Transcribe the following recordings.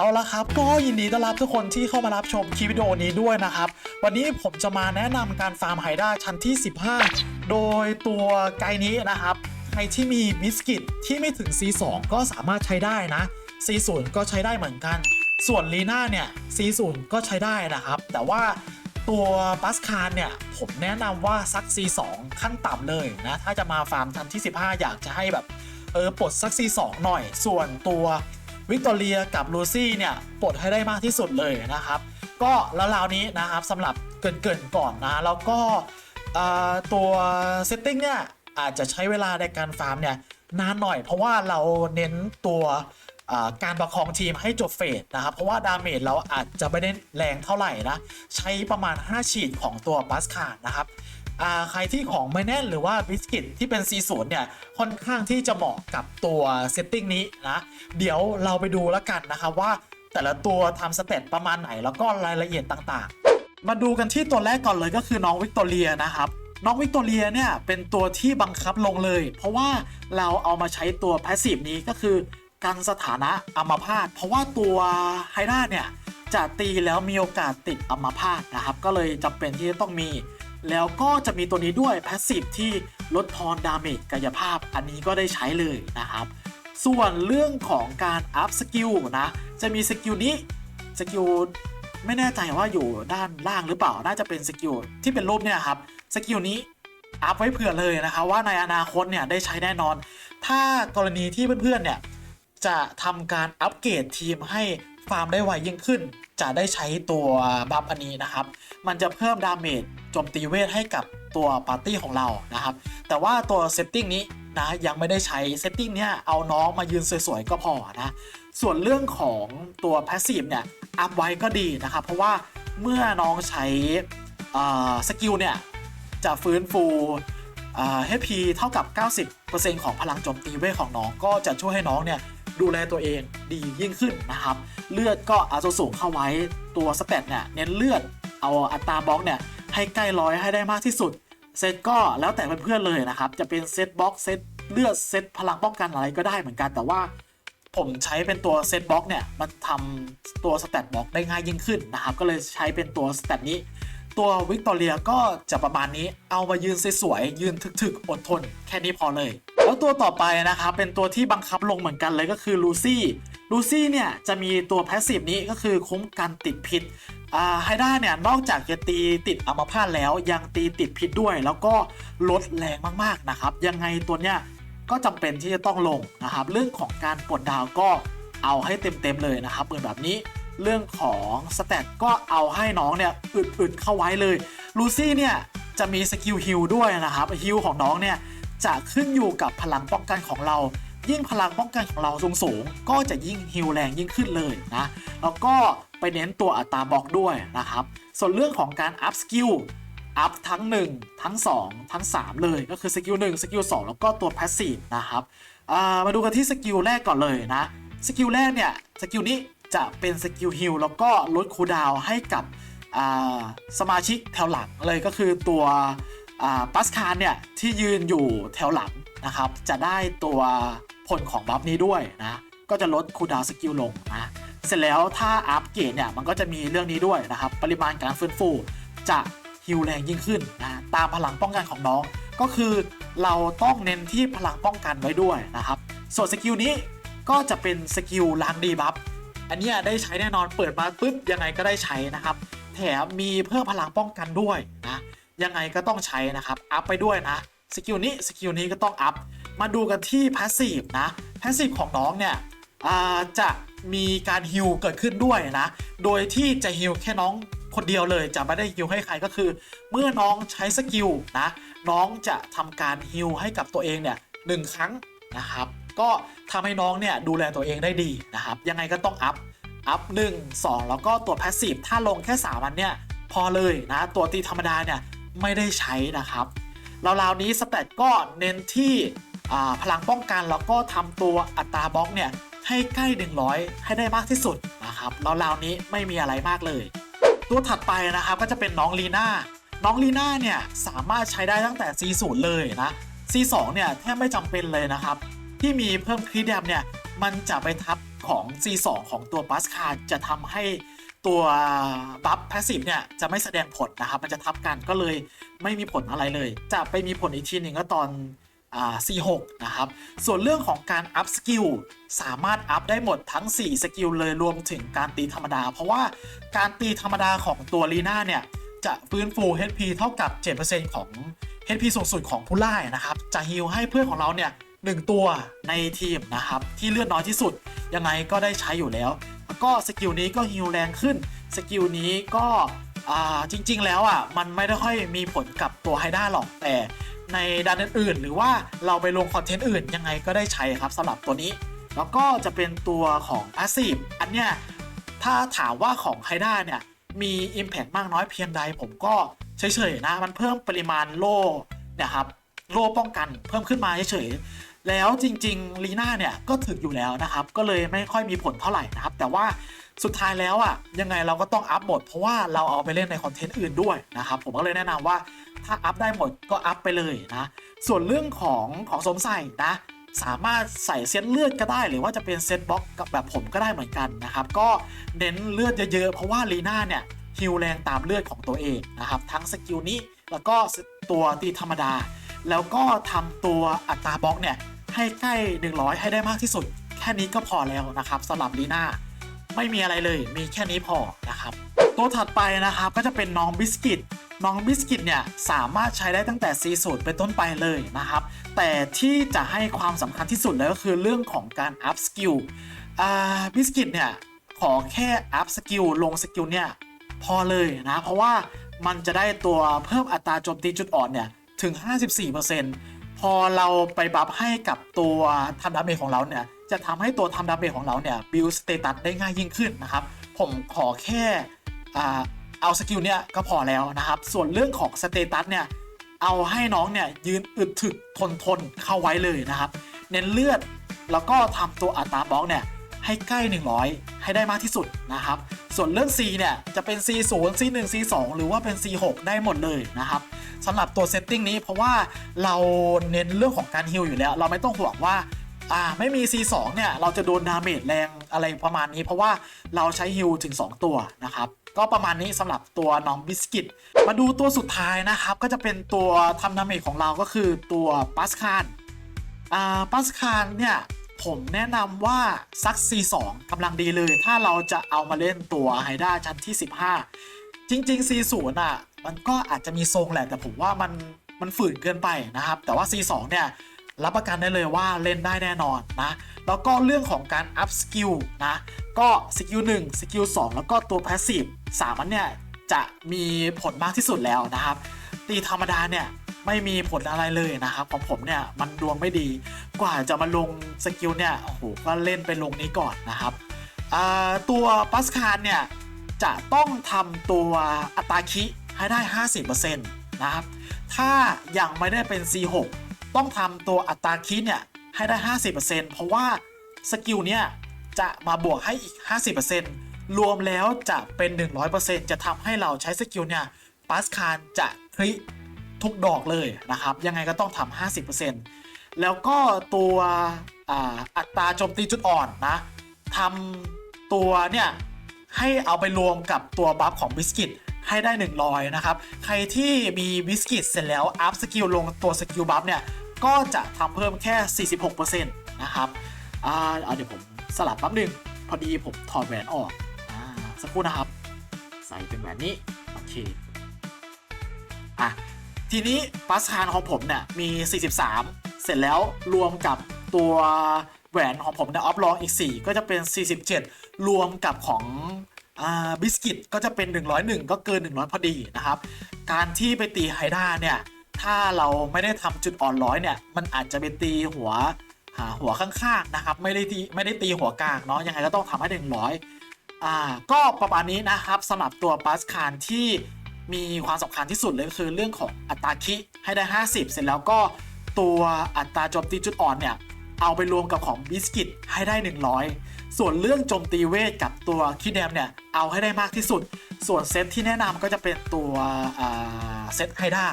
เอาละครับ ก็ยินดีต้อนรับทุกคนที่เข้ามารับชมคลิปวิดีโอนี้ด้วยนะครับ วันนี้ผมจะมาแนะนำการฟาร์มไฮด้าชั้นที่ 15 โดยตัวไกด์นี้นะครับ ใครที่มีบิสกิตที่ไม่ถึง C2 ก็สามารถใช้ได้นะ C0 ก็ใช้ได้เหมือนกัน ส่วนลีน่าเนี่ย C0 ก็ใช้ได้นะครับ แต่ว่าตัวบัสคารเนี่ย ผมแนะนำว่าสัก C2 ขั้นต่ำเลยนะ ถ้าจะมาฟาร์มชั้นที่ 15 อยากจะให้แบบเออปลดสัก C2 หน่อย ส่วนตัว วิกตอเรียกับลูซี่เนี่ยปลดให้ได้มากที่สุดเลยนะครับ ก็แล้วราวนี้นะครับสำหรับเกินๆก่อนนะแล้วก็ตัวเซตติ้งเนี่ยอาจจะใช้เวลาในการฟาร์มเนี่ยนานหน่อย เพราะว่าเราเน้นตัวการประคองทีมให้จบเฟสนะครับ เพราะว่าดาเมจเราอาจจะไม่ได้แรงเท่าไหร่นะ ใช้ประมาณ 5 ฉีดของตัวบัสคาร์นะครับ ใครที่ของไม่แน่นหรือว่าบิสกิตที่เป็น C0 เนี่ยค่อนข้างที่จะเหมาะกับตัวเซตติ้งนี้นะเดี๋ยวเราไปดูแล้วกันนะครับว่าแต่ละตัวทำสเตตประมาณไหนแล้วก็รายละเอียดต่างๆ มาดูกันที่ตัวแรกก่อนเลยก็คือน้องวิกตอเรียนะครับน้องวิกตอเรียเนี่ยเป็นตัวที่บังคับลงเลย เพราะว่าเราเอามาใช้ตัวแพสซีฟนี้ก็คือกันสถานะอัมพาตเพราะว่าตัวไฮด้าเนี่ยจะตีแล้วมีโอกาสติดอัมพาตนะครับก็เลยจำเป็นที่จะต้องมี แล้วก็จะมีตัวนี้ด้วยแพสซีฟที่ลดทอนดาเมจกายภาพอันนี้ก็ได้ใช้เลยนะครับ ส่วนเรื่องของการอัพสกิลนะ จะมีสกิลนี้สกิลไม่แน่ใจว่าอยู่ด้านล่างหรือเปล่า น่าจะเป็นสกิลที่เป็นรูปเนี่ยครับสกิลนี้อัพไว้เผื่อเลยนะครับว่าในอนาคตเนี่ยได้ใช้แน่นอน ถ้ากรณีที่เพื่อนๆเนี่ยจะทำการอัปเกรดทีมให้ ฟาร์มได้ไวยิ่งขึ้น จะได้ใช้ตัวบัฟอันนี้นะครับ มันจะเพิ่มดาเมจโจมตีเวทให้กับตัวปาร์ตี้ของเรานะครับ แต่ว่าตัวเซตติ้งนี้นะยังไม่ได้ใช้เซตติ้งเนี้ยเอาน้องมายืนสวยๆก็พอนะ ส่วนเรื่องของตัวแพสซีฟเนี่ยอัพไว้ก็ดีนะครับ เพราะว่าเมื่อน้องใช้สกิลเนี่ยจะฟื้นฟู HP เท่ากับ 90%ของพลังโจมตีเวทของน้องก็จะช่วยให้น้องเนี่ยดูแลตัวเองดียิ่งขึ้นนะครับ เลือดก็อาจจะสูงเข้าไว้ตัวสเตตเนี่ยเน้นเลือดเอาอัตราบล็อกเนี่ยให้ใกล้ร้อยให้ได้มากที่สุด เซตก็แล้วแต่เพื่อนๆเลยนะครับ จะเป็นเซตบล็อกเซตเลือดเซตพลังป้องกันอะไรก็ได้เหมือนกันแต่ว่าผมใช้เป็นตัวเซตบล็อกเนี่ยมันทำตัวสเตตบล็อกได้ง่ายยิ่งขึ้นนะครับ ก็เลยใช้เป็นตัวสเตตนี้ ตัววิกตอเรียก็จะประมาณนี้ เอามายืนสวยๆ ยืนถึกๆ อดทน แค่นี้พอเลย แล้วตัวต่อไปนะครับ เป็นตัวที่บังคับลงเหมือนกันเลยก็คือลูซี่ ลูซี่เนี่ยจะมีตัวแพสซีฟนี้ก็คือคุ้มกันติดพิษไฮด้าเนี่ยนอกจากจะตีติดอัมพาตแล้วยังตีติดพิษด้วย แล้วก็ลดแรงมากๆนะครับ ยังไงตัวเนี้ยก็จำเป็นที่จะต้องลงนะครับ เรื่องของการปลดดาวก็เอาให้เต็มๆเลยนะครับเหมือนแบบนี้ เรื่องของสเตตก็เอาให้น้องเนี่ยอึดๆเข้าไว้เลยลูซี่เนี่ยจะมีสกิลฮิลด้วยนะครับฮิลของน้องเนี่ยจะขึ้นอยู่กับพลังป้องกันของเรา ยิ่งพลังป้องกันของเราสูงสูงก็จะยิ่งฮิลแรงยิ่งขึ้นเลยนะแล้วก็ไปเน้นตัวอัตราบล็อกด้วยนะครับ ส่วนเรื่องของการอัพสกิลอัพทั้ง 1 ทั้ง 2 ทั้ง 3 เลยก็คือสกิล1สกิล2แล้วก็ตัวแพสซีฟนะครับมาดูกันที่สกิลแรกก่อนเลยนะสกิลแรกเนี่ยสกิลนี้ จะเป็นสกิลฮิลแล้วก็ลดคูดาวให้กับสมาชิกแถวหลังเลยก็คือตัวปัสคารเนี่ย ที่ยืนอยู่แถวหลังนะครับ จะได้ตัวผลของบัฟนี้ด้วยนะ ก็จะลดคูดาวสกิลลงนะเสร็จแล้วถ้าอัพเกรดเนี่ย มันก็จะมีเรื่องนี้ด้วยนะครับ ปริมาณการฟื้นฟูจะฮิลแรงยิ่งขึ้นนะตามพลังป้องกันของน้อง ก็คือเราต้องเน้นที่พลังป้องกันไว้ด้วยนะครับ ส่วนสกิลนี้ก็จะเป็นสกิลล้างดีบัฟ อันนี้ได้ใช้แน่นอนเปิดมาปุ๊บยังไงก็ได้ใช้นะครับ แถมมีเพิ่มพลังป้องกันด้วยนะ ยังไงก็ต้องใช้นะครับ อัพไปด้วยนะ สกิลนี้สกิลนี้ก็ต้องอัพ มาดูกันที่พาสซีฟนะ พาสซีฟของน้องเนี่ยจะมีการฮิลเกิดขึ้นด้วยนะ โดยที่จะฮิลแค่น้องคนเดียวเลยจะไม่ได้ฮิลให้ใครก็คือ เมื่อน้องใช้สกิลนะ น้องจะทำการฮิลให้กับตัวเองเนี่ยหนึ่งครั้งนะครับ ก็ทำให้น้องเนี่ยดูแลตัวเองได้ดีนะครับ ยังไงก็ต้องอัพ อัพ1 2แล้วก็ตัวแพสซีฟถ้าลงแค่3อันเนี่ย พอเลยนะ ตัวตีธรรมดาเนี่ยไม่ได้ใช้นะครับราวๆนี้สเตตก็เน้นที่พลังป้องกันแล้วก็ทำตัวอัตราบล็อกเนี่ยให้ใกล้ 100 ให้ได้มากที่สุดนะครับราวๆนี้ไม่มีอะไรมากเลย ตัวถัดไปนะครับก็จะเป็นน้องลีน่าน้องลีน่าเนี่ยสามารถใช้ได้ตั้งแต่ C0 เลยนะ C2 เนี่ยแทบไม่จำเป็นเลยนะครับ ที่มีเพิ่มครีดแดมเนี่ย มันจะไปทับของ C2 ของตัวบัสคาร์จะทำให้ตัวบัฟแพสซีฟเนี่ยจะไม่แสดงผลนะครับ มันจะทับกันก็เลยไม่มีผลอะไรเลย จะไปมีผลอีกทีหนึ่งก็ตอนอ C6 นะครับ ส่วนเรื่องของการอัพสกิลสามารถอัพได้หมดทั้ง 4 สกิลเลยรวมถึงการตีธรรมดา เพราะว่าการตีธรรมดาของตัวลีน่าเนี่ย จะฟื้นฟู HP เท่ากับ 7%ของ HP สูงสุดของผู้ไล่นะครับ จะฮิลให้เพื่อนของเราเนี่ย หนึ่งตัวในทีมนะครับ ที่เลือดน้อยที่สุด ยังไงก็ได้ใช้อยู่แล้ว แล้วก็สกิลนี้ก็ฮิลแรงขึ้น สกิลนี้ก็จริง ๆ แล้วอะมันไม่ได้ค่อยมีผลกับตัวไฮด้าหรอกแต่ในด้านอื่นๆ หรือว่าเราไปลงคอนเทนต์อื่นยังไงก็ได้ใช้ครับสำหรับตัวนี้ แล้วก็จะเป็นตัวของ Passive อันเนี้ยถ้าถามว่าของไฮด้าเนี่ยมี Impact มากน้อยเพียงใด ผมก็เฉยๆนะ มันเพิ่มปริมาณโล่เนี่ยครับโล่ป้องกันเพิ่มขึ้นมาเฉยๆ แล้วจริงๆลีน่าเนี่ยก็ถึกอยู่แล้วนะครับ ก็เลยไม่ค่อยมีผลเท่าไหร่นะครับ แต่ว่าสุดท้ายแล้วอะยังไงเราก็ต้องอัพหมด เพราะว่าเราเอาไปเล่นในคอนเทนต์อื่นด้วยนะครับ ผมก็เลยแนะนำว่าถ้าอัพได้หมดก็อัพไปเลยนะ ส่วนเรื่องของของสมใส่นะสามารถใส่เซตเลือดก็ได้หรือว่าจะเป็นเซตบล็อกกับแบบผมก็ได้เหมือนกันนะครับ ก็เน้นเลือดเยอะๆ เพราะว่าลีน่าเนี่ยฮิลแรงตามเลือดของตัวเองนะครับ ทั้งสกิลนี้แล้วก็ตัวตีธรรมดา แล้วก็ทำตัวอัตราบล็อกเนี่ยให้ใกล้ 100 ให้ได้มากที่สุด แค่นี้ก็พอแล้วนะครับสำหรับลีน่าไม่มีอะไรเลยมีแค่นี้พอนะครับ ตัวถัดไปนะครับก็จะเป็นน้องบิสกิตน้องบิสกิตเนี่ยสามารถใช้ได้ตั้งแต่ C สูตรเป็นต้นไปเลยนะครับ แต่ที่จะให้ความสำคัญที่สุดเลยก็คือเรื่องของการอัพสกิลบิสกิตเนี่ยขอแค่อัพสกิลลงสกิลเนี่ยพอเลยนะ เพราะว่ามันจะได้ตัวเพิ่มอัตราโจมตีจุดอ่อนเนี่ย ถึง 54%พอเราไปบัฟให้กับตัวทำดาเมจของเราเนี่ย จะทำให้ตัวทำดาเมจของเราเนี่ยบิลสเตตัสได้ง่ายยิ่งขึ้นนะครับ ผมขอแค่เอาสกิลเนี่ยก็พอแล้วนะครับ ส่วนเรื่องของสเตตัสเนี่ย เอาให้น้องเนี่ยยืนอึดถึกทนทนเข้าไว้เลยนะครับ เน้นเลือดแล้วก็ทำตัวอัตราบล็อกเนี่ย ให้ใกล้ 100 ให้ได้มากที่สุดนะครับ ส่วนเรื่อง C เนี่ย จะเป็น C 0 C 1 C 2 หรือว่าเป็น C 6 ได้หมดเลยนะครับสำหรับตัวเซตติ้งนี้เพราะว่าเราเน้นเรื่องของการฮิลอยู่แล้ว เราไม่ต้องห่วงว่าอ่าไม่มี C 2 เนี่ยเราจะโดนดาเมจแรงอะไรประมาณนี้ เพราะว่าเราใช้ฮิลถึง 2 ตัวนะครับก็ประมาณนี้สำหรับตัวน้องบิสกิต มาดูตัวสุดท้ายนะครับ ก็จะเป็นตัวทำดาเมจของเราก็คือตัวปัสคานอ่าปัสคานเนี่ย ผมแนะนำว่าซัก C2 กำลังดีเลย ถ้าเราจะเอามาเล่นตัวไฮด้าชั้นที่ 15 จริง ๆ C0 อะ มันก็อาจจะมีทรงแหละ แต่ผมว่ามันมันฝืนเกินไปนะครับ แต่ว่า C2 เนี่ยรับประกันได้เลยว่าเล่นได้แน่นอนนะ แล้วก็เรื่องของการอัพสกิลนะ ก็สกิล1สกิล2แล้วก็ตัวพาสซีฟ3อันเนี่ยจะมีผลมากที่สุดแล้วนะครับ ตีธรรมดาเนี่ย ไม่มีผลอะไรเลยนะครับของผมเนี่ยมันดวงไม่ดี กว่าจะมาลงสกิลเนี่ยโอ้โหก็เล่นไปลงนี้ก่อนนะครับตัวปัสคารเนี่ยจะต้องทำตัวอัตราคิให้ได้ 50%นะครับ ถ้ายังไม่ได้เป็น C6 ต้องทำตัวอัตราคิเนี่ยให้ได้ 50%เพราะว่าสกิลเนี่ยจะมาบวกให้อีก 50%รวมแล้วจะเป็น 100%จะทำให้เราใช้สกิลเนี่ยปัสคารจะคริ ทุกดอกเลยนะครับ ยังไงก็ต้องทำ50%แล้วก็ตัวอ,อัตราโจมตีจุดอ่อนนะทำตัวเนี่ยให้เอาไปรวมกับตัวบัฟของบิสกิตให้ได้ 100 นะครับ ใครที่มีบิสกิตเสร็จแล้ว อัพสกิลลงตัวสกิลบัฟเนี่ย ก็จะทำเพิ่มแค่ 46%นะครับอ่าเดี๋ยวผมสลับแป๊บหนึง พอดีผมถอดแหวนออกอ่าสักครู่นะครับ ใส่เป็นแหวนนี้ โอเค อะ ทีนี้ปัสคานของผมเนี่ยมี 43 เสร็จแล้วรวมกับตัวแหวนของผมเนี่ยออฟลองอีก 4 ก็จะเป็น 47 รวมกับของอบิสกิตก็จะเป็น 101 ก็เกิน 100 พอดีนะครับ การที่ไปตีไฮด้าเนี่ย ถ้าเราไม่ได้ทำจุดอ่อนร้อยเนี่ย มันอาจจะไปตีหัวหาหัวข้างๆนะครับ ไม่ได้ตีไม่ได้ตีหัวกลางเนาะยังไงก็ต้องทำให้ 100อ่าก็ประมาณนี้นะครับสำหรับตัวปัสคานที่ มีความสำคัญที่สุดเลยก็คือเรื่องของอัตราคิให้ได้ 50 เสร็จแล้วก็ตัวอัตราโจมตีจุดอ่อนเนี่ยเอาไปรวมกับของบิสกิตให้ได้ 100 ส่วนเรื่องโจมตีเวทกับตัวคิดแดมเนี่ยเอาให้ได้มากที่สุด ส่วนเซตที่แนะนำก็จะเป็นตัวเซตไฮด้า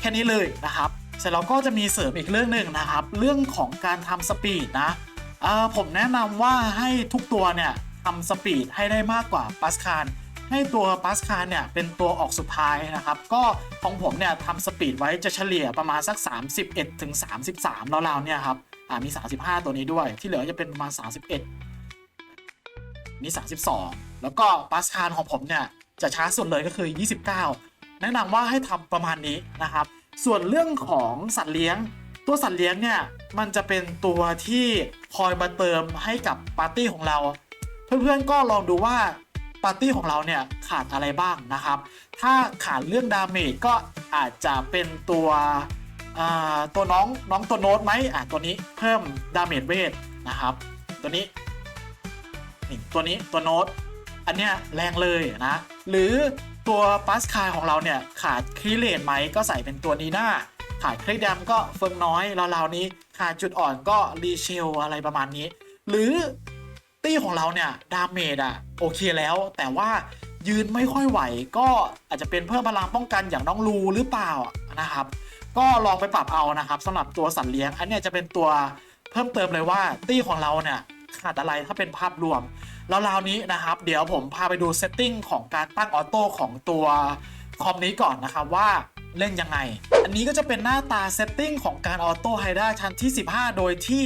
แค่นี้เลยนะครับเสร็จแล้วก็จะมีเสริมอีกเรื่องหนึ่งนะครับ เรื่องของการทำสปีดนะผมแนะนำว่าให้ทุกตัวเนี่ยทำสปีดให้ได้มากกว่าปัสคาร ให้ตัวปัสคารเนี่ยเป็นตัวออกสุดท้ายนะครับ ก็ของผมเนี่ยทำสปีดไว้จะเฉลี่ยประมาณสัก 31ถึง33ราวๆเนี่ยครับอ่ามี 35 ตัวนี้ด้วย ที่เหลือจะเป็นประมาณ 31 มี 32 แล้วก็ปัสคารของผมเนี่ยจะช้าสุดเลยก็คือ 29 แนะนำว่าให้ทำประมาณนี้นะครับ ส่วนเรื่องของสัตว์เลี้ยง ตัวสัตว์เลี้ยงเนี่ยมันจะเป็นตัวที่คอยมาเติมให้กับปาร์ตี้ของเรา เพื่อนๆก็ลองดูว่า ปาร์ตี้ของเราเนี่ยขาดอะไรบ้างนะครับ ถ้าขาดเรื่องดาเมจก็อาจจะเป็นตัวตัวน้องน้องตัวโน้ตไหมอะตัวนี้เพิ่มดาเมจเวทนะครับ ตัวนี้นี่ตัวนี้ตัวโน้ตอันเนี้ยแรงเลยนะหรือตัวปัสคายของเราเนี่ยขาดครีเลตไหมก็ใส่เป็นตัวนีหน้าขาดคลิกดำก็เฟิงน้อยราวๆนี้ขาดจุดอ่อนก็รีเชลอะไรประมาณนี้ หรือ ตี้ของเราเนี่ยดาเมจอะโอเคแล้ว แต่ว่ายืนไม่ค่อยไหว ก็อาจจะเป็นเพิ่มพลังป้องกันอย่างน้องลูหรือเปล่านะครับ ก็ลองไปปรับเอานะครับสำหรับตัวสัตว์เลี้ยง อันนี้จะเป็นตัวเพิ่มเติมเลยว่าตี้ของเราเนี่ยขาดอะไรถ้าเป็นภาพรวมแล้วราวนี้นะครับ เดี๋ยวผมพาไปดูเซตติ้งของการตั้งออโต้ของตัวคอมนี้ก่อนนะครับว่าเล่นยังไง อันนี้ก็จะเป็นหน้าตาเซตติ้งของการออโต้ไฮด้าชั้นที่ 15 โดยที่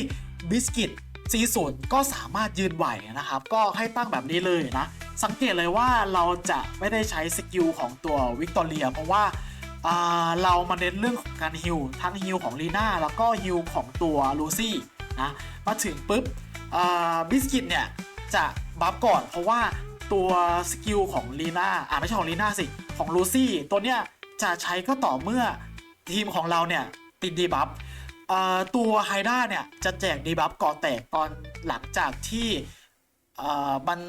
บิสกิต C0 ก็สามารถยืนไหวนะครับ ก็ให้ตั้งแบบนี้เลยนะ สังเกตเลยว่าเราจะไม่ได้ใช้สกิลของตัววิกตอเรีย เพราะว่าอ่าเรามาเน้นเรื่องของการฮิลทั้งฮิลของลีน่าแล้วก็ฮิลของตัวลูซี่นะมาถึงปุ๊บบิสกิตเนี่ยจะบัฟก่อน เพราะว่าตัวสกิลของลีน่าอ่าไม่ใช่ของลีน่าสิของลูซี่ตัวเนี้ยจะใช้ก็ต่อเมื่อทีมของเราเนี่ยติดดีบัฟ ตัวไฮด้าเนี่ยจะแจกดีบัฟก่อแตกตอนหลังจากที่มัน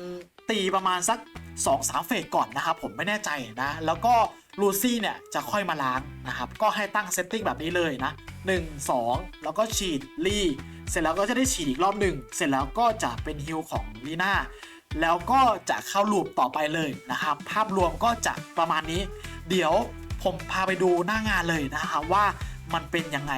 ตีประมาณสัก2-3เฟสก่อนนะครับผมไม่แน่ใจนะ แล้วก็ลูซี่เนี่ยจะค่อยมาล้างนะครับ ก็ให้ตั้งเซตติ้งแบบนี้เลยนะ 1 2 แล้วก็ฉีดรีเสร็จแล้วก็จะได้ฉีดอีกรอบหนึ่ง เสร็จแล้วก็จะเป็นฮิลของลีน่า แล้วก็จะเข้าลูปต่อไปเลยนะครับ ภาพรวมก็จะประมาณนี้ เดี๋ยวผมพาไปดูหน้างานเลยนะครับว่ามันเป็นยังไง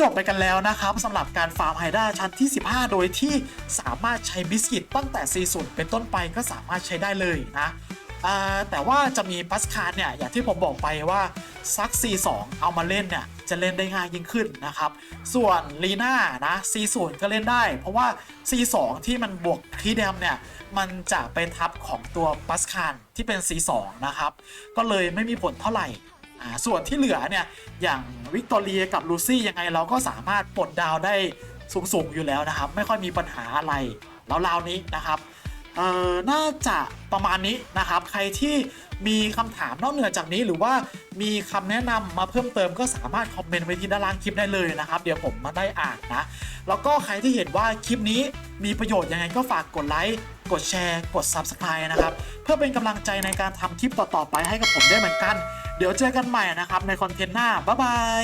จบไปกันแล้วนะครับสำหรับการฟาร์มไฮด้าชั้นที่ 15 โดยที่สามารถใช้บิสกิตตั้งแต่40เป็นต้นไปก็สามารถใช้ได้เลยนะแต่ว่าจะมีปัสคาร์เนี่ยอย่างที่ผมบอกไปว่าซัก C2 เอามาเล่นเนี่ยจะเล่นได้ง่ายยิ่งขึ้นนะครับ ส่วนลีน่านะ C0 ก็เล่นได้ เพราะว่า C2 ที่มันบวกคีแดมเนี่ยมันจะไปทับของตัวปัสคาร์ที่เป็น C2 นะครับ ก็เลยไม่มีผลเท่าไหร่ ส่วนที่เหลือเนี่ยอย่างวิกตอเรียกับลูซี่ยังไงเราก็สามารถปลดดาวได้สูงๆอยู่แล้วนะครับ ไม่ค่อยมีปัญหาอะไรแล้วราวนี้นะครับเอ่อน่าจะประมาณนี้นะครับ ใครที่มีคำถามนอกเหนือจากนี้หรือว่ามีคำแนะนำมาเพิ่มเติมก็สามารถคอมเมนต์ไว้ที่ด้านล่างคลิปได้เลยนะครับ เดี๋ยวผมมาได้อ่านนะ แล้วก็ใครที่เห็นว่าคลิปนี้มีประโยชน์ยังไงก็ฝากกดไลค์กดแชร์ กด Subscribe นะครับ เพื่อเป็นกำลังใจในการทำคลิปต่อๆไปให้กับผมได้เหมือนกัน เดี๋ยวเจอกันใหม่นะครับในคอนเทนต์หน้าบ๊ายบาย